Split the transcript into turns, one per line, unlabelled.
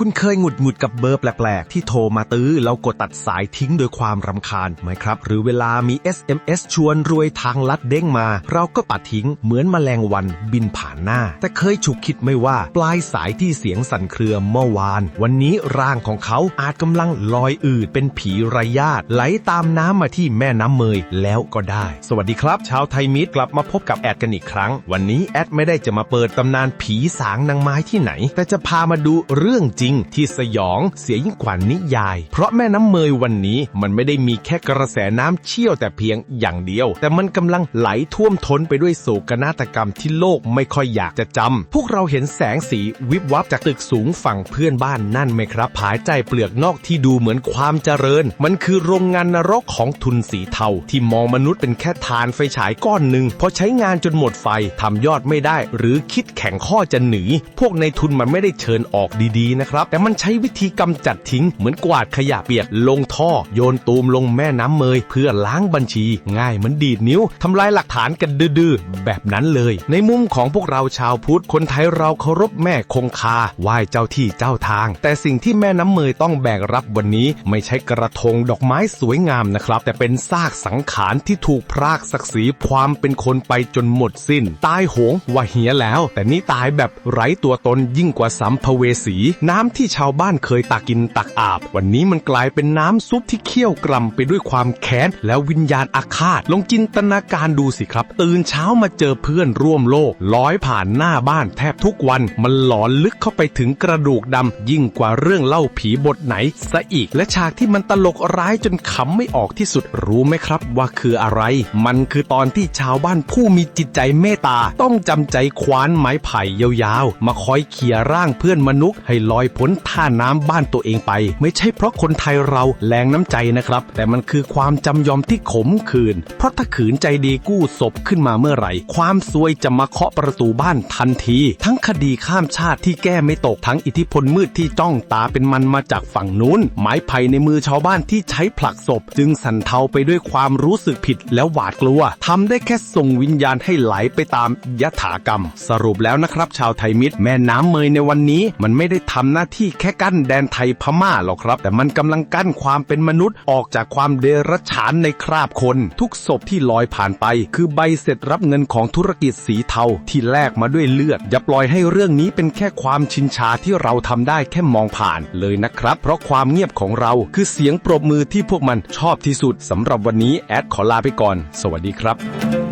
คุณเคยหงุดหงิดกับเบอร์แปลก ๆ ที่โทรมาตื้อแล้วกดตัดสายทิ้งโดยความรำคาญไหมครับ หรือเวลามี SMS ชวนรวยทางลัดเด้งมา เราก็ปัดทิ้งเหมือนแมลงวันบินผ่านหน้า แต่เคยฉุกคิดไหม่ว่าปลายสายที่เสียงสั่นเครือเมื่อวาน วันนี้ร่างของเขาอาจกำลังลอยอืดเป็นผีไรญาติไหลตามน้ำมาที่แม่น้ำเมยแล้วก็ได้ สวัสดีครับ ชาวไทยมิตรกลับมาพบกับแอดกันอีกครั้ง วันนี้แอดไม่ได้จะมาเปิดตำนานผีสางนางไม้ที่ไหน แต่จะพามาดูเรื่องจริงที่สยองเสียยิ่งกว่านิยาย เพราะแม่น้ำเมยวันนี้มันไม่ได้มีแค่กระแสน้ำเชี่ยวแต่เพียงอย่างเดียว แต่มันกำลังไหลท่วมท้นไปด้วยโศกนาฏกรรมที่โลกไม่ค่อยอยากจะจำพวกเราเห็นแสงสีวิบวับจากตึกสูงฝั่งเพื่อนบ้านนั่นไหมครับภายใจเปลือกนอกที่ดูเหมือนความเจริญ มันคือโรงงานนรกของทุนสีเทาที่มองมนุษย์เป็นแค่ทานไฟฉายก้อนหนึ่งพอใช้งานจนหมดไฟทำยอดไม่ได้ หรือคิดแข่งข้อจะหนีพวกในทุนมันไม่ได้เชิญออกดีๆนะครับแต่มันใช้วิธีกำจัดทิ้ง เหมือนกวาดขยะเปียกลงท่อ โยนตูมลงแม่น้ำเมย เพื่อล้างบัญชี ง่ายเหมือนดีดนิ้วทำลายหลักฐานกันดื้อๆแบบนั้นเลย ในมุมของพวกเราชาวพุทธคนไทยเราเคารพแม่คงคาไหว้เจ้าที่เจ้าทาง แต่สิ่งที่แม่น้ำเมยต้องแบกรับวันนี้ ไม่ใช่กระทงดอกไม้สวยงามนะครับ แต่เป็นซากสังขารที่ถูกพรากศักดิ์ศรีความเป็นคนไปจนหมดสิ้น ตายโหงว่าเหียแล้ว แต่นี่ตายแบบไร้ตัวตนยิ่งกว่าสัมภเวสี น้ำที่ชาวบ้านเคยตักกินตักอาบ วันนี้มันกลายเป็นน้ำซุปที่เคี่ยวกล่ำไปด้วยความแค้น แล้ววิญญาณอาฆาต ลองจินตนาการดูสิครับ ตื่นเช้ามาเจอเพื่อนร่วมโลกลอยผ่านหน้าบ้านแทบทุกวัน มันหลอนลึกเข้าไปถึงกระดูกดำยิ่งกว่าเรื่องเล่าผีบทไหนซะอีก และฉากที่มันตลกร้ายจนขำไม่ออกที่สุดรู้ไหมครับว่าคืออะไร มันคือตอนที่ชาวบ้านผู้มีจิตใจเมตตา ต้องจำใจคว้านไม้ไผ่ยาวๆ มาคอยเขี่ยร่างเพื่อนมนุษย์ให้ลอยพ้นท่าน้ำบ้านตัวเองไป ไม่ใช่เพราะคนไทยเราแรงน้ำใจนะครับ แต่มันคือความจำยอมที่ขมขื่นเพราะถ้าขืนใจดีกู้ศพขึ้นมาเมื่อไหร่ ความซวยจะมาเคาะประตูบ้านทันที ทั้งคดีข้ามชาติที่แก้ไม่ตกทั้งอิทธิพลมืดที่จ้องตาเป็นมันมาจากฝั่งนู้น ไม้ไผ่ในมือชาวบ้านที่ใช้ผลักศพ จึงสั่นเทาไปด้วยความรู้สึกผิดแล้วหวาดกลัวทำได้แค่ส่งวิญญาณให้ไหลไปตามยถากรรม สรุปแล้วนะครับ ชาวไทยมิตรแม่น้ำเมยในวันนี้มันไม่ได้ทำหน้าที่แค่กั้นแดนไทยพม่าหรอกครับ แต่มันกำลังกั้นความเป็นมนุษย์ออกจากความเดรัจฉานในคราบคน ทุกศพที่ลอยผ่านไป คือใบเสร็จรับเงินของธุรกิจสีเทาที่แลกมาด้วยเลือด อย่าปล่อยให้เรื่องนี้เป็นแค่ความชินชาที่เราทำได้แค่มองผ่านเลยนะครับ เพราะความเงียบของเราคือเสียงปรบมือที่พวกมันชอบที่สุดสำหรับวันนี้แอดขอลาไปก่อน สวัสดีครับ